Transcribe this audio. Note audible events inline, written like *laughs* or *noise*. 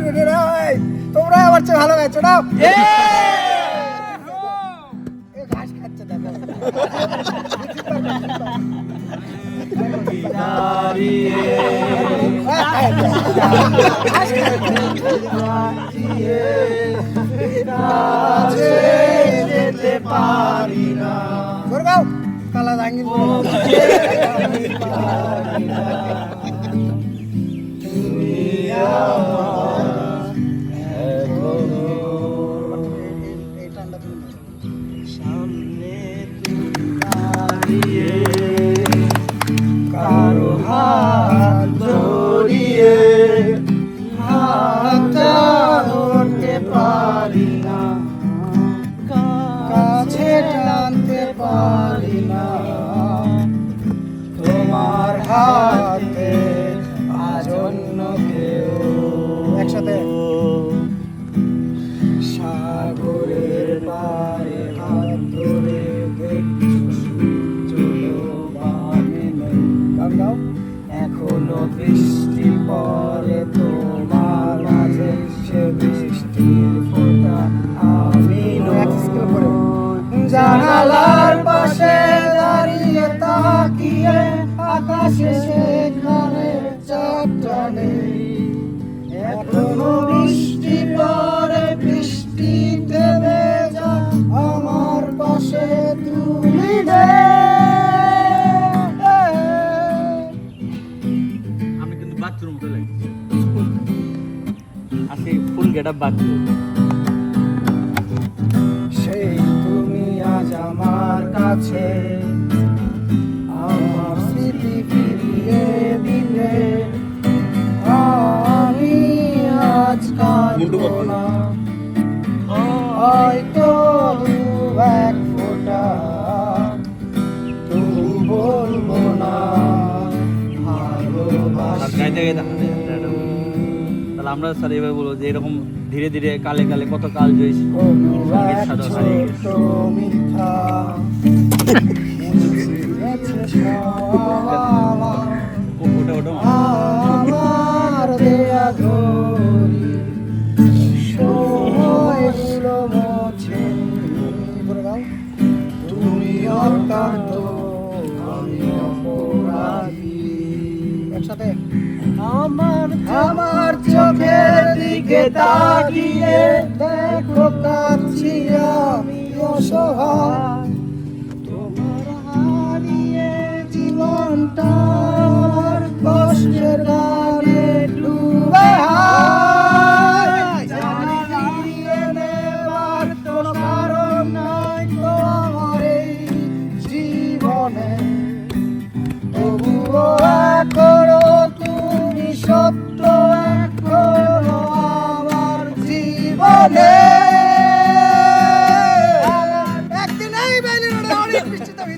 রে, রে, ওই, তোমরা আমার চেয়ে ভালো গাইছো না ঘাস খাচ্ছে জোর গাও কালা জাহাঙ্গীর। হাতে কেউ একসাথে। সাগরের পারে হাত ধরে এখনও বৃষ্টি পরে তোমার মাঝে সে বৃষ্টির ফোঁটা আমি এক স্কেল করে। জানালার পাশে দাঁড়িয়ে তাকিয়ে আকাশে সেখানে চাপটা নেই এখনও বৃষ্টি পরে বৃষ্টিতে ভেজা আমার পাশে তুমি আমি কিন্তু বাথরুম চলে আজকে ফুল গেট আপ বাথরুম। হয়তো দু এক ফোঁটা। তবু বলব না তাহলে আমরা স্যার এভাবে বলব যে এরকম ধীরে ধীরে কালে কালে কত কাল জয়ী মিথ্যা। *laughs* অত্যন্ত আমি অপরাধী একসাথে। আমার আমার চোখের দিকে তাকিয়ে দেখো কাছি আমি অসহায়। ਇੱਕ ਨਹੀਂ ਬੈਲੀ ਨੂੰ ਡਰਾਉਣੀ ਪਿੱਛੇ ਤਾਂ ਵੀ